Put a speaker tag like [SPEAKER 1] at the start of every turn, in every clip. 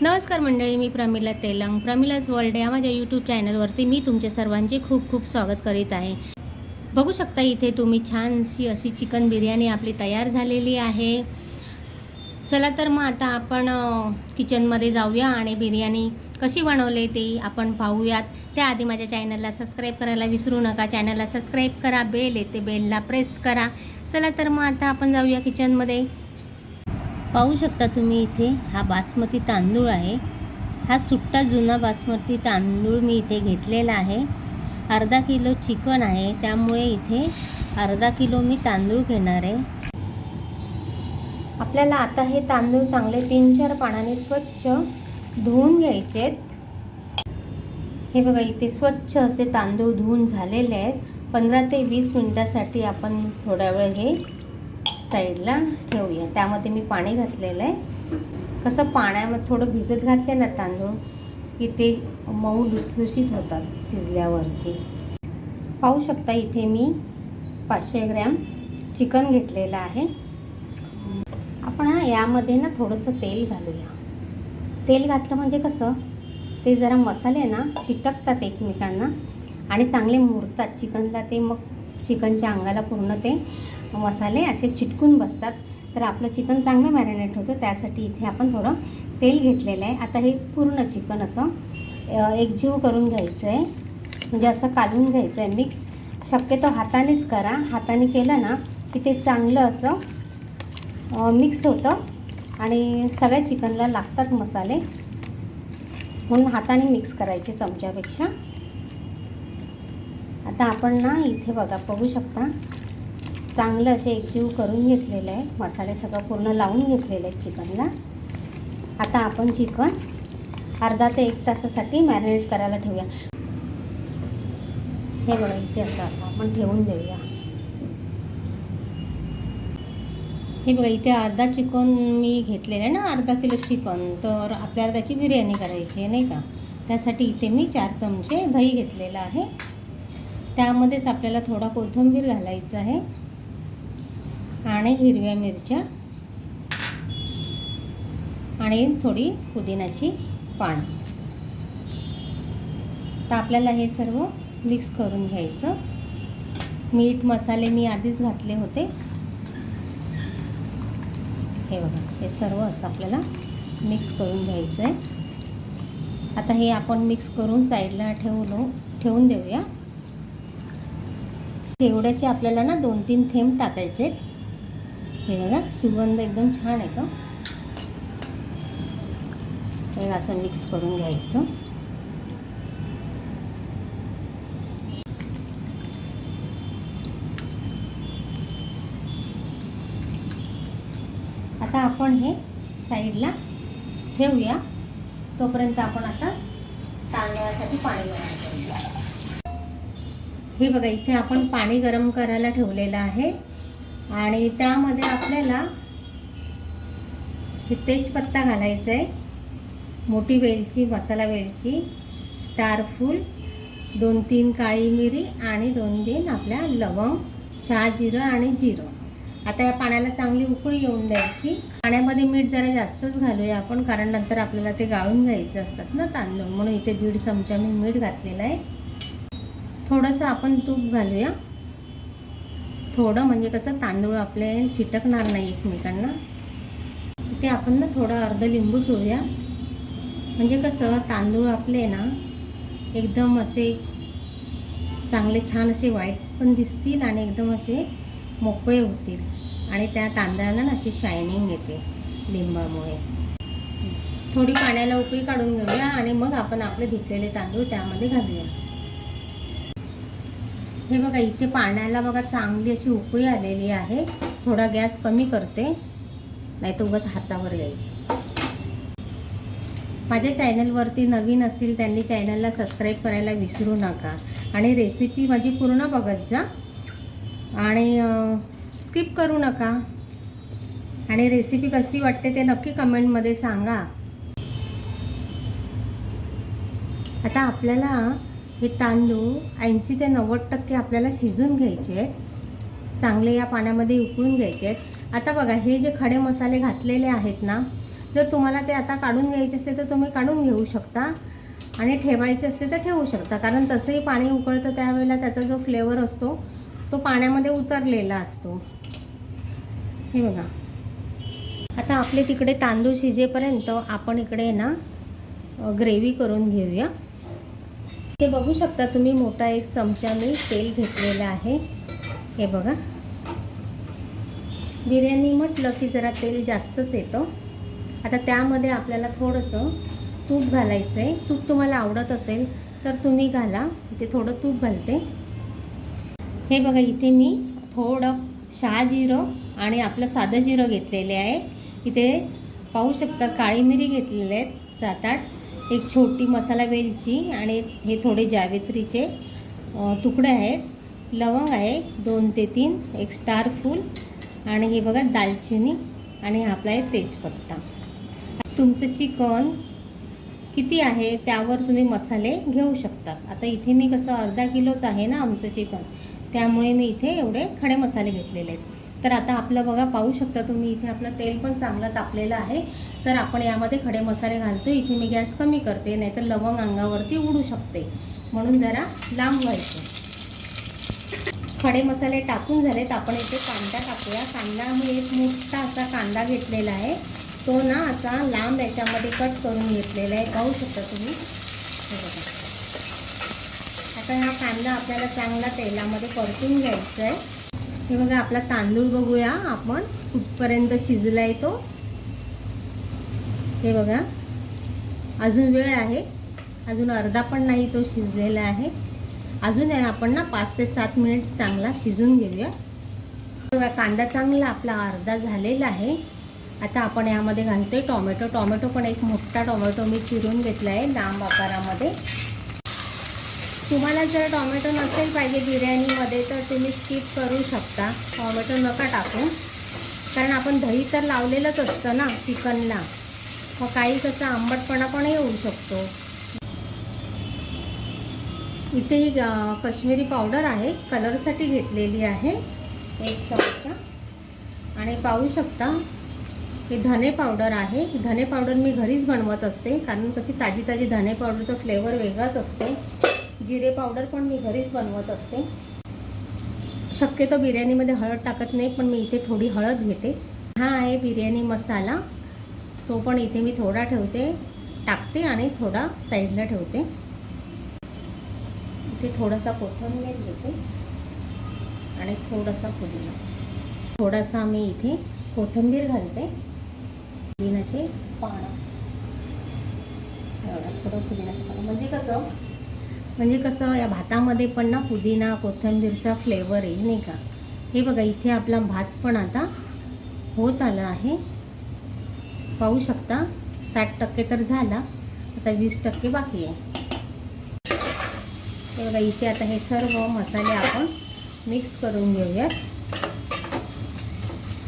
[SPEAKER 1] नमस्कार मंडळी मी प्रमिला तेलंग. प्रमिलाज वर्ल्ड या माझ्या यूट्यूब चॅनलवरती मी तुमच्या सर्वांचे खूप खूप स्वागत करीत आहे. बघू शकता इथे तुम्ही छानशी अशी चिकन बिर्याणी आपली तयार झालेली आहे. चला तर मग आता आपण किचनमध्ये जाऊया आणि बिर्याणी कशी बनवली ते आपण पाहूयात. त्याआधी माझ्या चॅनलला सबस्क्राईब करायला विसरू नका. चॅनलला सबस्क्राईब करा बेल येते बेलला प्रेस करा. चला तर मग आता आपण जाऊया किचनमध्ये पाहू शकता तुम्ही इथे हा बासमती तांदूळ आहे. हा सुट्टा जुना बासमती तांदूळ मी इथे घेतलेला आहे. अर्धा किलो चिकन आहे त्यामुळे इथे अर्धा किलो मी तांदूळ घेणार आहे. आपल्याला आता हे तांदूळ चांगले तीन चार पाण्याने स्वच्छ धुवून घ्यायचे आहेत. हे बघा इथे स्वच्छ असे तांदूळ धुवून झालेले आहेत. पंधरा ते वीस मिनटासाठी आपण थोडा वेळ हे साईडला ठेवूया. त्यामध्ये मी पाणी घातलेलं आहे. कसं पाण्यामध्ये थोडं भिजत घातले ना तांदूळ की ते मऊ लुसलुशीत होतात शिजल्यावरती. पाहू शकता इथे मी पाचशे ग्रॅम चिकन घेतलेलं आहे. आपण हा यामध्ये ना थोडंसं तेल घालूया. तेल घातलं म्हणजे कसं? ते जरा मसाले ना चिटकतात एकमेकांना आणि चांगले मुरतात. चिकनला ते मग चिकनच्या अंगाला पूर्ण ते मसाले असे चिटकून बसतात. तर आपलं चिकन चांगलं मॅरिनेट होतं. त्यासाठी इथे आपण थोडं तेल घेतलेलं आहे. आता हे पूर्ण चिकन असं एकजीव करून घ्यायचं आहे म्हणजे असं काढून घ्यायचं आहे मिक्स शक्यतो हातानेच करा. हाताने केलं ना की ते चांगलं असं मिक्स होतं. आणि सगळ्या चिकनला लागतात मसाले. म्हणून हाताने मिक्स करायचे चमच्यापेक्षा. आता आपण ना इथे बघा बघू शकता. चांगलं असे एकजीव करून घेतलेलं आहे. मसाले सगळं पूर्ण लावून घेतलेले आहेत चिकनला. आता आपण चिकन अर्धा ते एक तासासाठी मॅरिनेट करायला ठेवूया. हे बघा इथे असं आता आपण ठेवून देऊया. हे बघा इथे अर्धा चिकन मी घेतलेलं आहे ना अर्धा किलो चिकन. तर आपल्याला त्याची बिर्याणी करायची आहे नाही का? त्यासाठी इथे मी चार चमचे दही घेतलेलं आहे. त्यामध्येच आपल्याला थोडा कोथिंबीर घालायचं आहे. आणि हिरव्या मिरच्या आणि थोडी पुदिनाची पाणी तर आपल्याला हे सर्व मिक्स करून घ्यायचं. मीठ मसाले मी आधीच घातले होते. हे बघा हे सर्व असं आपल्याला मिक्स करून घ्यायचं आहे आता हे आपण मिक्स करून साईडला ठेवलो ठेवून देऊया. तेवढ्याचे आपल्याला ना दोन तीन थेंब टाकायचे आहेत हे बघा सुगंध एकदम छान येतो हे असं मिक्स करून घ्यायचं आता आपण हे साईडला ठेवूया तोपर्यंत आपण आता तांदळासाठी पाणी गरम करूया हे बघा इथे आपण पाणी गरम करायला ठेवलेलं आहे आणि त्यामध्ये आपल्याला हे तेजपत्ता घालायचं आहे. मोठी वेलची मसाला वेलची स्टारफूल दोन तीन काळी मिरी आणि दोन तीन आपल्या लवंग शहाजिरं आणि जिरं. आता या पाण्याला चांगली उकळी येऊन द्यायची. पाण्यामध्ये मीठ जरा जास्तच घालूया आपण कारण नंतर आपल्याला ते गाळून घ्यायचं असतात ना तांदूळ. म्हणून इथे दीड चमचा मी मीठ घातलेलं आहे. थोडंसं आपण तूप घालूया. थोडं म्हणजे कसं तांदूळ आपले चिटकणार नाही एकमेकांना. ते आपण ना थोडं अर्ध लिंबू पिळूया. म्हणजे कसं तांदूळ आपले ना एकदम असे चांगले छान असे वाईट पण दिसतील आणि एकदम असे मोकळे होतील. आणि त्या तांदळाला ना अशी शायनिंग येते लिंबामुळे. थोडी पाण्याला उकळी काढून घेऊया आणि मग आपण आपले धुतलेले तांदूळ त्यामध्ये घालूया. हे बघा इथे पाण्याला बघा चांगली अशी उकळी आलेली आहे. थोडा गॅस कमी करते. नाही तर उगाच हातावर यायचं. माझ्या चॅनलवरती नवीन असतील त्यांनी चॅनलला सबस्क्राईब करायला विसरू नका. आणि रेसिपी माझी पूर्ण बघत जा. आणि स्किप करू नका. आणि रेसिपी कशी वाटते ते नक्की कमेंटमध्ये सांगा. आता आपल्याला हे तांदूळ ऐंशी ते नव्वद टक्के आपल्याला शिजून घ्यायचे आहेत. चांगले या पाण्यामध्ये उकळून घ्यायचे आहेत. आता बघा हे जे खडे मसाले घातलेले आहेत ना जर तुम्हाला ते आता काढून घ्यायचे असते तर तुम्ही काढून घेऊ शकता आणि ठेवायचे असले तर ठेवू शकता. कारण तसंही पाणी उकळतं त्यावेळेला त्याचा जो फ्लेवर असतो तो पाण्यामध्ये उतरलेला असतो. हे बघा. आता आपले तिकडे तांदूळ शिजेपर्यंत आपण इकडे ना ग्रेव्ही करून घेऊया. हे बघू शकता तुम्ही मोठा एक चमचा मी तेल घेतलेलं आहे. हे बघा. बिर्याणी म्हटलं की जरा तेल जास्तच येतं. आता त्यामध्ये आपल्याला थोडंसं तूप घालायचं आहे तूप तुम्हाला आवडत असेल तर तुम्ही घाला. इथे थोडं तूप घालते. हे बघा इथे मी थोडं शहाजिरं आणि आपलं साधं जिरं घेतलेले आहे. इथे पाहू शकता काळी मिरी घेतलेले आहेत सात आठ. एक छोटी मसाला वेलची आणि हे थोडे जावेत्रीचे तुकडे आहेत. लवंग आहे दोन ते तीन एक स्टार फूल आणि हे बघा दालचिनी आणि आपला आहे तेजपत्ता. तुमचं चिकन किती आहे त्यावर तुम्ही मसाले घेऊ शकता आता इथे मी कसं अर्धा किलोच आहे ना आमचं चिकन त्यामुळे मी इथे एवढे खडे मसाले घेतलेले आहेत. तर आता आपलं बघा पाहू शकता तुम्ही इथे आपलं तेल पण चांगलं तापलेलं आहे. तर आपण यामध्ये खडे मसाले घालतो इथे मी गॅस कमी करते नाहीतर लवंग अंगावरती उडू शकते. म्हणून जरा लांब व्हायचं. खडे मसाले टाकून झालेत. आपण इथे कांदा टाकूया. कांदा मी एक मोठा असा कांदा घेतलेला आहे. तो ना असा लांब याच्यामध्ये कट करून घेतलेला आहे. पाहू शकता तुम्ही. आता हा कांदा आपल्याला चांगला तेलामध्ये परतून घ्यायचा आहे. हे बघा आपला तांदूळ बघूया आपण. कुठपर्यंत शिजला आहे तो. हे बघा. अजून वेळ आहे. अजून अर्धा पण नाही तो शिजलेला आहे. अजून आहे आपण ना पाच ते सात मिनिट चांगला शिजून घेऊया. बघा कांदा चांगला आपला अर्धा झालेला आहे. आता आपण यामध्ये घालतोय टोमॅटो. टोमॅटो पण एक मोठा टोमॅटो मी चिरून घेतला आहे लांब आकारामध्ये. तुम्हाला जर टॉमॅटो नसेल पाहिजे बिर्याणीमध्ये तर तुम्ही स्किप करू शकता. टॉमॅटो नका टाकू. कारण आपण दही तर लावलेलंच असतं ना चिकनला. मग काही कसं आंबटपणा पण येऊ शकतो. इथे ही कश्मीरी पावडर आहे. कलरसाठी घेतलेली आहे. एक चमचा. आणि पाहू शकता हे धने पावडर आहे. धने पावडर मी घरीच बनवत असते कारण कशी ताजी ताजी धने पावडरचा फ्लेवर वेगळाच असतो. जिरे पावडर पण मी घरीच बनवत असते. शक्यतो बिर्याणीमध्ये हळद टाकत नाही पण मी इथे थोडी हळद घेते. हा आहे बिर्याणी मसाला. तो पण इथे मी थोडा ठेवते. टाकते आणि थोडा साईडला ठेवते. इथे थोडासा कोथिंबीर घेते. आणि थोडासा पुदिना. थोडासा मी इथे कोथिंबीर घालते. पुदिनाचे पानं. एवढा थोडं पुदिनाचं पानं. म्हणजे कसं म्हणजे कसं या भातामध्ये पण ना पुदिना कोथिंबीरचा फ्लेवर येईल नाही का? हे बघा इथे आपला भात पण आता होत आला आहे. पाहू शकता साठ टक्के तर झाला आता वीस टक्के बाकी आहे. बघा इथे आता हे सर्व मसाले आपण मिक्स करून घेऊयात.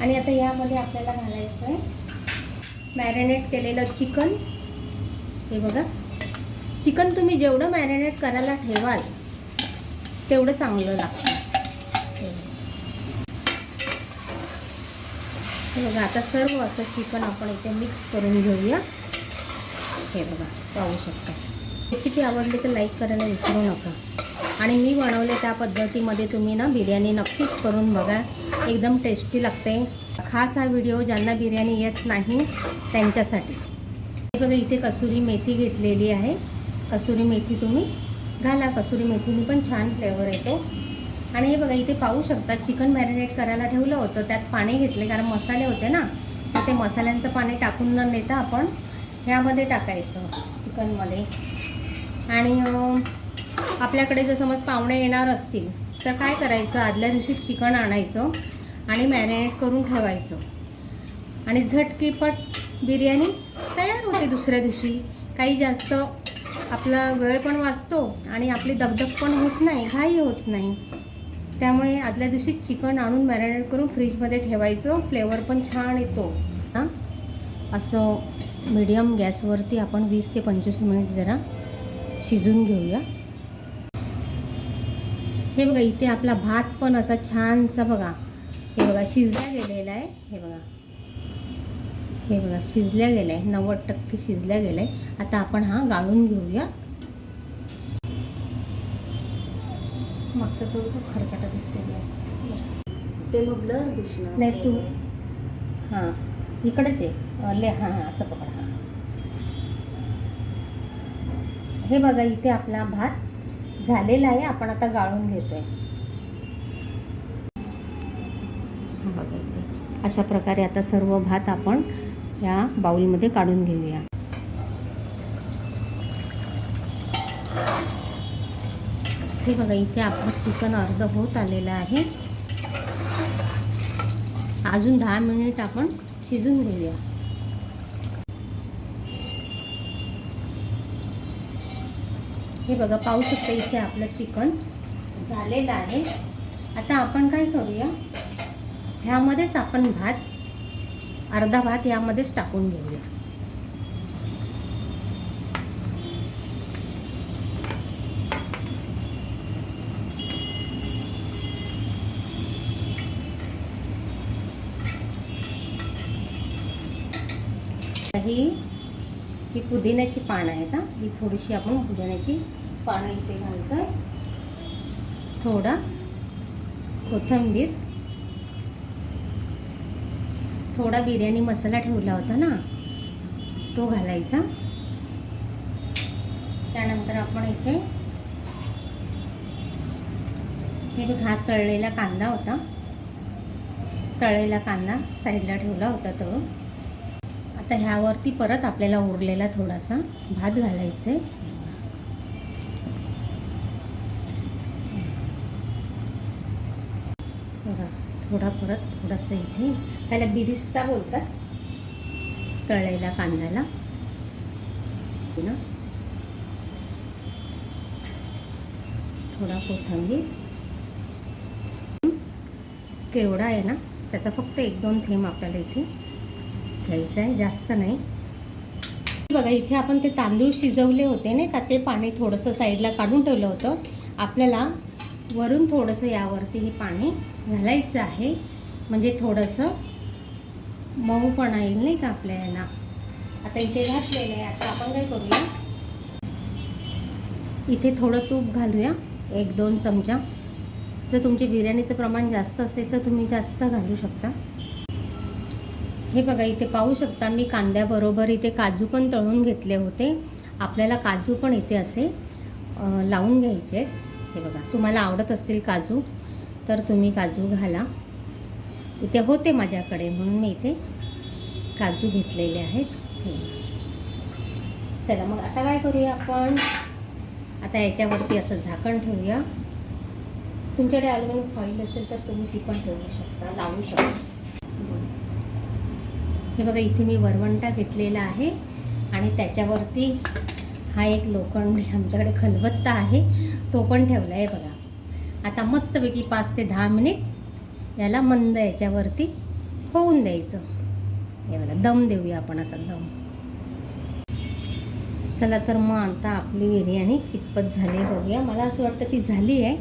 [SPEAKER 1] आणि आता यामध्ये आपल्याला घालायचं आहे मॅरिनेट केलेलं चिकन हे बघा चिकन तुम्ही जेवढं मॅरिनेट करायला ठेवाल तेवढं चांगलं लागतं. हे बघा. आता सर्व असं चिकन आपण इथे मिक्स करून घेऊया. हे बघा पाहू शकता. रेसिपी आवडली तर लाईक करायला विसरू नका. आणि मी बनवले त्या पद्धतीमध्ये तुम्ही ना बिर्याणी नक्कीच करून बघा. एकदम टेस्टी लागते. खास हा व्हिडिओ ज्यांना बिर्याणी येत नाही त्यांच्यासाठी. हे बघा इथे कसुरी मेथी घेतलेली आहे. कसुरी मेथी तुम्ही घाला. कसुरी मेथीने पण छान फ्लेवर येतो. आणि हे बघा इथे पाहू शकता चिकन मॅरिनेट करायला ठेवलं होतं. त्यात पाणी घेतले कारण मसाले होते ना तर ते मसाल्यांचं पाणी टाकून न नेता आपण ह्यामध्ये टाकायचं चिकनमध्ये. आणि आपल्याकडे जर समज पाहुणे येणार असतील तर काय करायचं? आदल्या दिवशी चिकन आणायचं आणि मॅरिनेट करून ठेवायचं. आणि झटकीपट बिर्याणी तयार होते दुसऱ्या दिवशी. काही जास्त आपला वेळ पण वाचतो आणि आपली दगदग पण होत नाही घाई होत नाही. त्यामुळे आदल्या दिवशी चिकन आणून मॅरिनेट करून फ्रीजमध्ये ठेवायचं फ्लेवर पण छान येतो. हां? असं मीडियम गॅसवरती आपण वीस ते पंचवीस मिनिट जरा शिजून घेऊया. हे बघा इथे आपला भात पण असा छानसा बघा. हे बघा शिजला गेलेला आहे. हे बघा. हे बघा शिजल्या गेलं आहे नव्वद टक्के शिजल्या गेलं आहे आता आपण हा गाळून घेऊया. मागचा तो खरकटा दिसतोय गॅस.
[SPEAKER 2] ते मग ब्लर दिसणार.
[SPEAKER 1] नाही तू हां. इकडेच आहे ले हां हां असं पकड हां. हे बघा इथे आपला भात झालेला आहे. आपण आता गाळून घेतोय. बघा इथे. अशा प्रकारे आता सर्व भात आपण या बाउलमध्ये काढून घेऊया. हे बघा इथे आपलं चिकन अर्ध होत आलेलं आहे. अजून दहा मिनिट आपण शिजून घेऊया. हे बघा पाहू शकता इथे आपलं चिकन झालेलं आहे. आता आपण काय करूया? ह्यामध्येच आपण भात अर्धा भात यामध्येच टाकून घेऊया. ही ही पुदिन्याची पानं आहेत हा. ही थोडीशी आपण पुदिन्याची पानं इथे घालतोय. थोडा कोथिंबीर. थोडा बिर्याणी मसाला ठेवला होता ना तो घालायचा. त्यानंतर आपण इथे हे बघ हा तळलेला कांदा होता. तळलेला कांदा साईडला ठेवला होता तो. आता ह्यावरती परत आपल्याला उरलेला थोडासा भात घालायचा. आहे बघा. थोडा परत थोडासा इथे. त्याला बिरिस्ता बोलतात. तळलेल्या कांद्याला. ना. थोडा कोथिंबीर. केवढा आहे ना? त्याचा फक्त एक दोन थेंब आपल्याला इथे घ्यायचं आहे. जास्त नाही. बघा इथे आपण ते तांदूळ शिजवले होते नाही का? ते पाणी थोडंसं साईडला काढून ठेवलं होतं. आपल्याला वरून थोडंसं यावरती हे पाणी घालायचं आहे. म्हणजे थोडंसं मऊपणा येईल नाही का आपल्या यांना आता इथे घातलेलं आहे. आता आपण काय करूया? इथे थोडं तूप घालूया. एक दोन चमचा. जर तुमचे बिर्याणीचं प्रमाण जास्त असेल तर तुम्ही जास्त घालू शकता. हे बघा इथे पाहू शकता मी कांद्याबरोबर इथे काजू पण तळून घेतले होते. आपल्याला काजू पण इथे असे लावून घ्यायचे आहेत हे बघा. तुम्हाला आवडत असतील काजू तर तुम्ही काजू घाला. इथे होते माझ्याकडे म्हणून मी इथे काजू घेतलेले आहेत. चला मग आता काय करूया आपण? आता याच्यावरती असं झाकण ठेवूया. तुमच्याकडे ॲल्युमिनियम फॉईल असेल तर तुम्ही ती पण ठेवू शकता लावू शकता. हे बघा इथे मी वरवंटा घेतलेला आहे आणि त्याच्यावरती हा एक लोखंड आमच्याकडे खलबत्ता आहे तो पण ठेवला आहे बघा. आता मस्तपैकी पाच ते दहा मिनिट याला मंद याच्यावरती होऊन द्यायचं. हे बघा दम देऊया आपण असा दम. चला तर मग आता आपली बिर्याणी कितपत झाली आहे बघूया. मला असं वाटतं ती झाली आहे.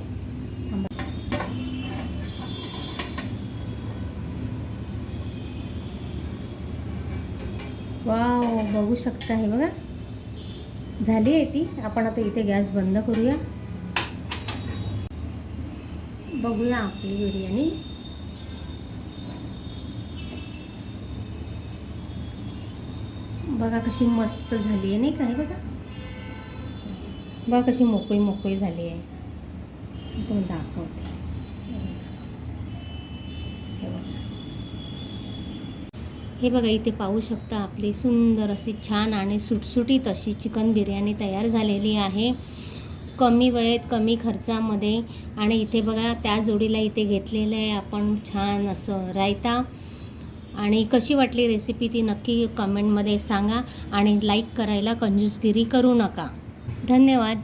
[SPEAKER 1] वाव बघू शकता हे बघा. झाली आहे ती. आपण आता इथे गॅस बंद करूया. बघूया आपली बिर्याणी. बघा कशी मस्त झाली आहे नाही काय बघा. बघा कशी मोकळी मोकळी झाली आहे. मी तुम्हाला दाखवते हे बघा हे बघा इथे पाहू शकता आपली सुंदर अशी छान आणि सुटसुटीत अशी चिकन बिर्याणी तयार झालेली आहे. कमी वेळेत कमी खर्चामध्ये आणि इथे बघा त्या जोडीला इथे घेतलेलं आहे आपण छान असं रायता. आणि कशी वाटली रेसिपी ती नक्की कमेंटमध्ये सांगा आणि लाईक करायला कंजूसगिरी करू नका. धन्यवाद.